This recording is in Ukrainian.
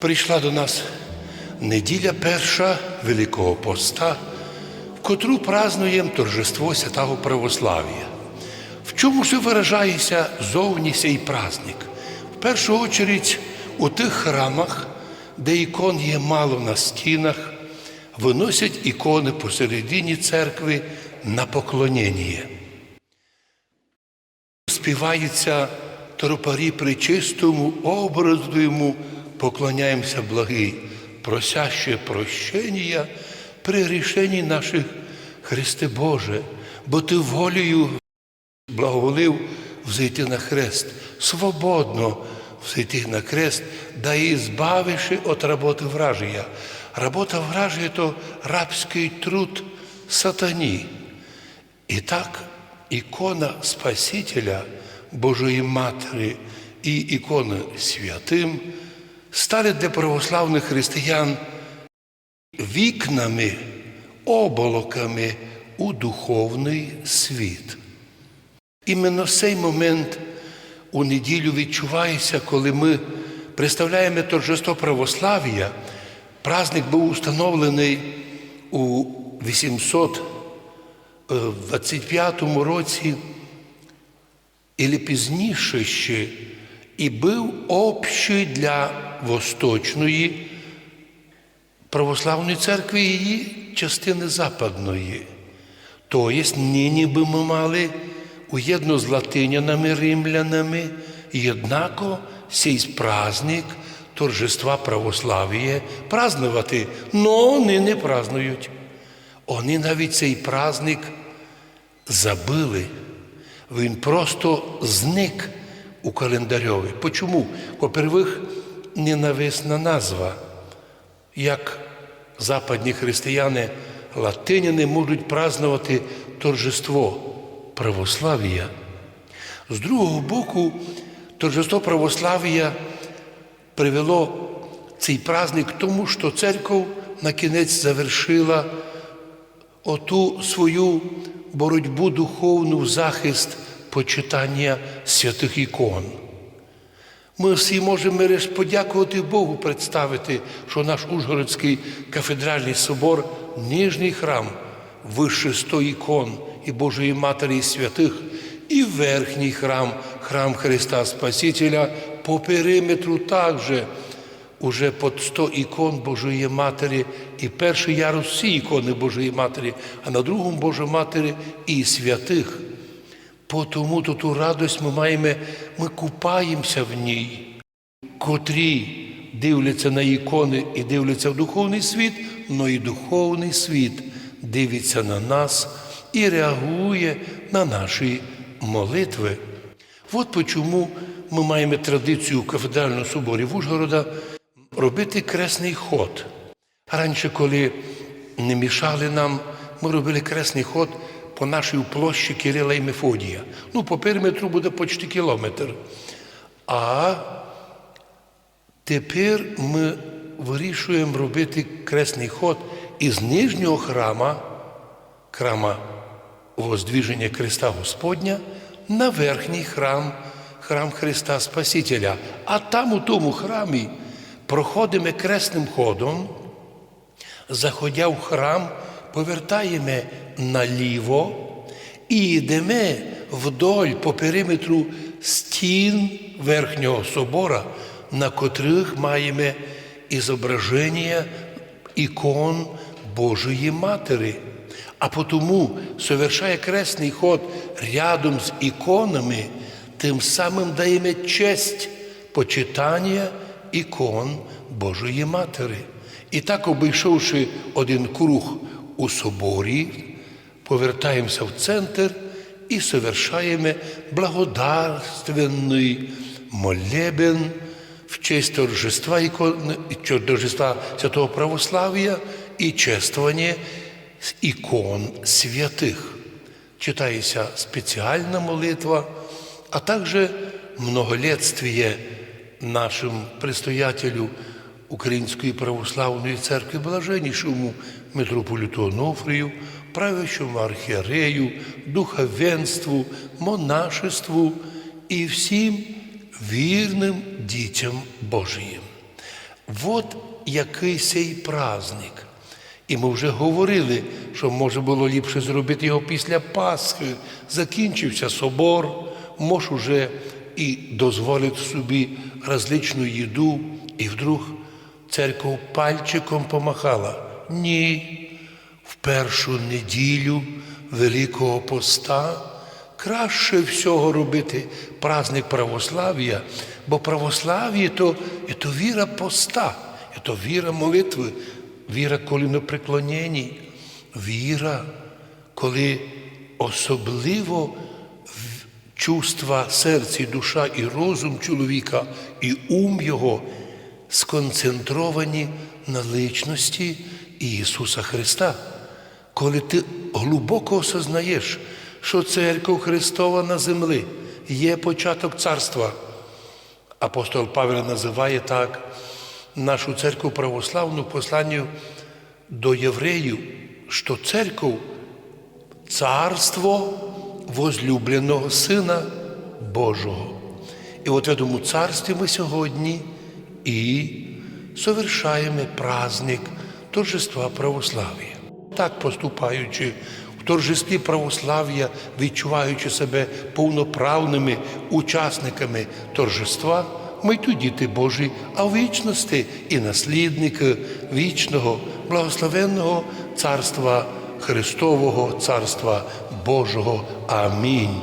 Прийшла до нас неділя перша Великого Поста, в котру празнуємо торжество святого православ'я. В чому ж виражається зовні цей праздник? В першу чергу у тих храмах, де ікон є мало на стінах, виносять ікони посередині церкви на поклонення. Співаються тропарі при чистому образу йому, поклоняємося благий, просяще прощення при рішенні наших Христе Боже, бо Ти волею благоволив взойти на хрест, свободно взойти на хрест, да і збавивши від роботи враження. Робота враження – то рабський труд сатані. І так ікона Спасителя Божої Матері і ікона святим стали для православних християн вікнами, оболоками у духовний світ. Іменно в цей момент у неділю відчувається, коли ми представляємо торжество православ'я. Праздник був установлений у 825 році, і пізніше ще, і був общий для Восточної православної церкви її частини западної. Тобто, нині би ми мали уєдно з латинянами, римлянами, і однако цей праздник торжества православ'я празднувати, но вони не празднують. Вони навіть цей праздник забили. Він просто зник у календарьові. Почому? По-первых, ненависна назва. Як западні християни латиняни можуть празднувати торжество православ'я. З другого боку, торжество православ'я привело цей праздник тому, що церква на кінець завершила оту свою боротьбу духовну захист почитання святих ікон. Ми всі можемо лише подякувати Богу, представити, що наш Ужгородський кафедральний собор нижній храм, вище сто ікон і Божої Матері і святих, і верхній храм, храм Христа Спасителя, по периметру також уже під 100 ікон Божої Матері, і перший ярус всі ікони Божої Матері, а на другому Божої Матері і святих. Тому то ту радость ми маємо, ми купаємося в ній, котрі дивляться на ікони і дивляться в духовний світ, але і духовний світ дивиться на нас і реагує на наші молитви. От чому ми маємо традицію в кафедральному соборі в Ужгорода робити кресний ход. Раніше, коли не мішали нам, ми робили кресний ход по нашій площі Кирила і Мефодія. Ну, по периметру буде почти кілометр. А тепер ми вирішуємо робити кресний ход із нижнього храма, храма Воздвіження Христа Господня, на верхній храм, храм Христа Спасителя. А там, у тому храмі, проходимо кресним ходом, заходя в храм, повертаємо наліво і йдемо вдоль по периметру стін Верхнього собора, на котрих маємо ізображення ікон Божої Матері. А потому, совершає кресний ход рядом з іконами, тим самим даємо честь почитання ікон Божої Матері. І так, обійшовши один круг у соборі, повертаємося в центр і совершаємо благодарственний молебен в честь торжества, торжества святого православ'я і чествування ікон святих. Читається спеціальна молитва, а також многолетствие нашим предстоятелю Української православної церкви блаженнішому митрополіту Онофрію, правячому архієрею, духовенству, монашеству і всім вірним дітям Божиїм. от який цей праздник. І ми вже говорили, що може було ліпше зробити його після Пасхи. Закінчився собор, мож уже і дозволити собі различну їду, і вдруг церква пальчиком помахала. Ні, в першу неділю Великого Поста краще всього робити праздник православ'я, бо православ'я то, то віра поста, то віра молитви, віра колінопреклонєнь, віра, коли особливо чувства серця, душа і розум чоловіка, і ум його сконцентровані на личності Ісуса Христа. Коли ти глибоко осознаєш, що церква Христова на землі є початок царства. Апостол Павел називає так нашу церкву православну посланню до євреїв, що церква царство возлюбленого Сина Божого. І от в цьому царстві ми сьогодні і совершаємо праздник торжества православ'я. Так поступаючи в торжестві православ'я, відчуваючи себе повноправними учасниками торжества, ми й тут діти Божі, а в вічності і наслідники вічного, благословенного царства Христового, царства Божого. Амінь.